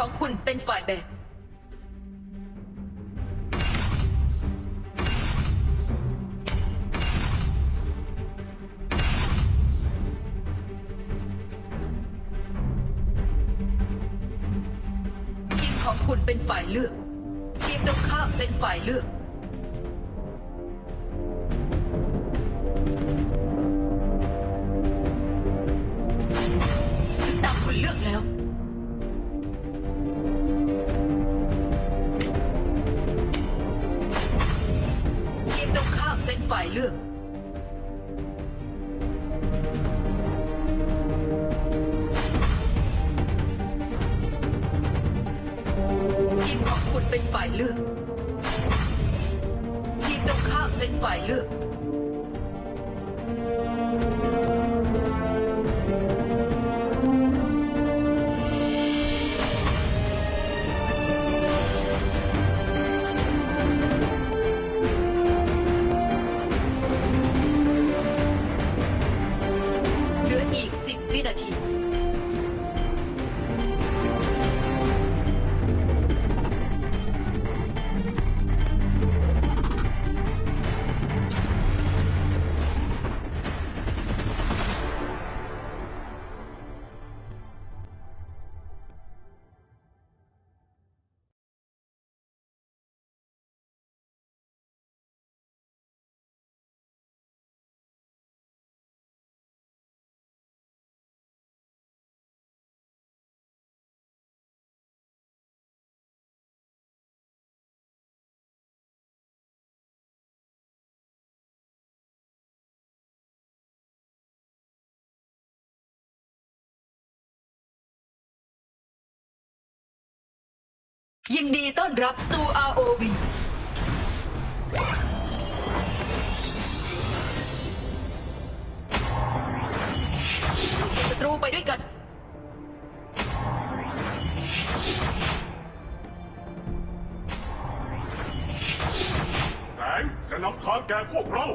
ของคุณเป็นฝ่ายแบกทีมของคุณเป็นฝ่ายเลือก ทีมตรงข้ามเป็นฝ่ายเลือกายเลือกทีมของคุณเป็นฝ่ายเลือกทีมตรงข้ามเป็นฝ่ายเลือก ยินดีต้อนรับสู่ ROV ศัตรูไปด้วยกัน แสงจะนำทางแก่พวกเรา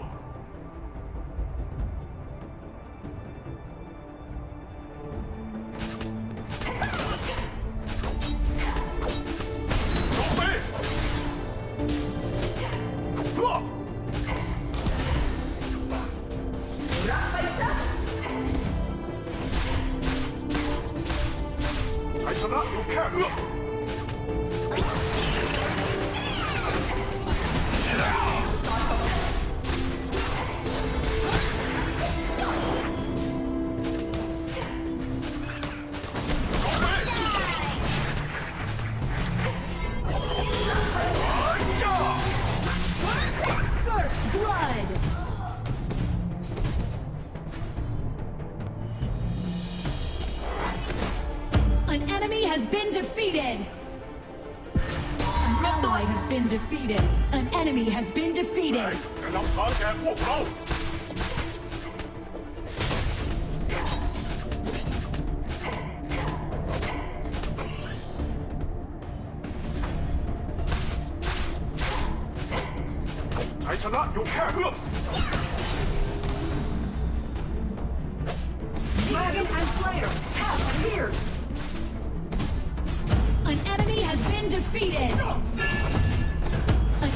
ชัย enemy has been แส defeated! งจะนำทางแก่พวกเรา ชัยชนะอยู่แค่เอื้อม Dragon and Slayer have appeared! An enemy has been defeated!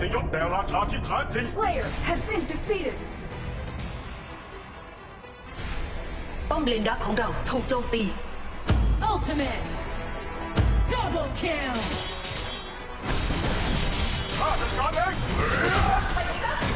ติยศแด่ราชาที่แท้จริง Slayer has been defeated! ป้อมเลนดักของเราถูกโจมตี Ultimate! Double kill! ข้าจัดการเอง You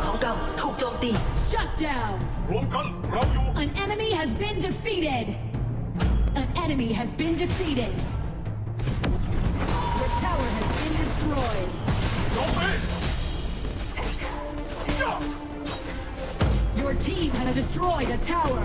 ของเราถูกโจมตี Shut down. รวมกันเราอยู่ An enemy has been defeated. An enemy has been defeated. The tower has been destroyed. โจมตีย่า Your team has destroyed a tower.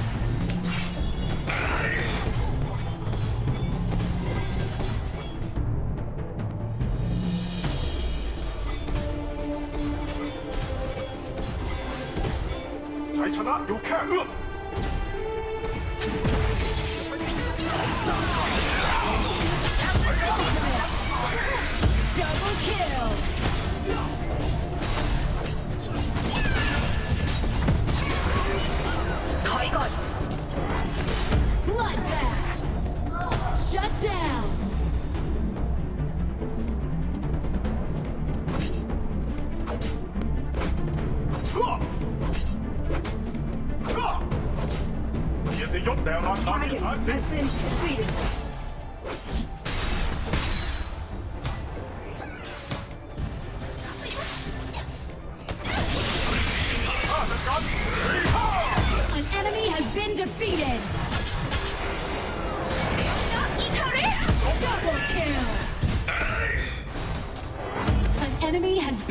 잘 찾아 욕해 으!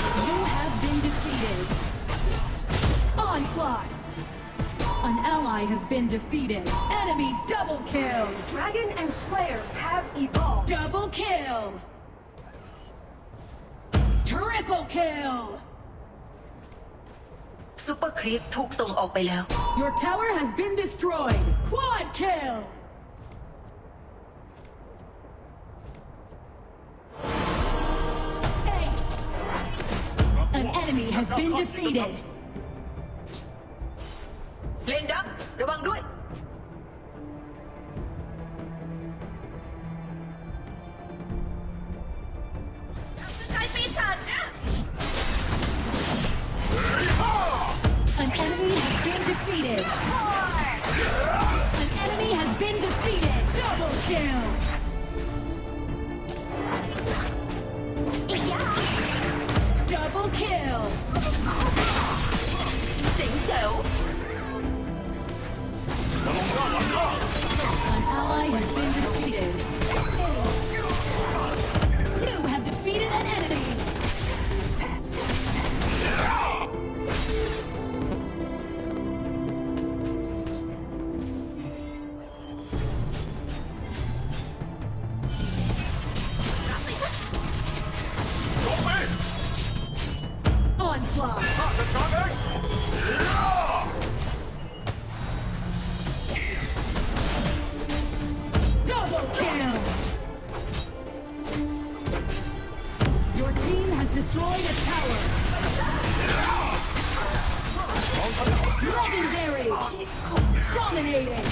ของเราถูกโจมตี You have been defeated. Onslaught. An ally has been defeated. Enemy double kill. Dragon and Slayer have evolved. Double kill. Triple kill. ซูเปอร์ครีปถูกส่งออกไปแล้ว Your tower has been destroyed. Quad kill. been defeated. Linda, lubang duit. An enemy has been defeated. An enemy has been defeated. Double kill. Double kill! Mayday.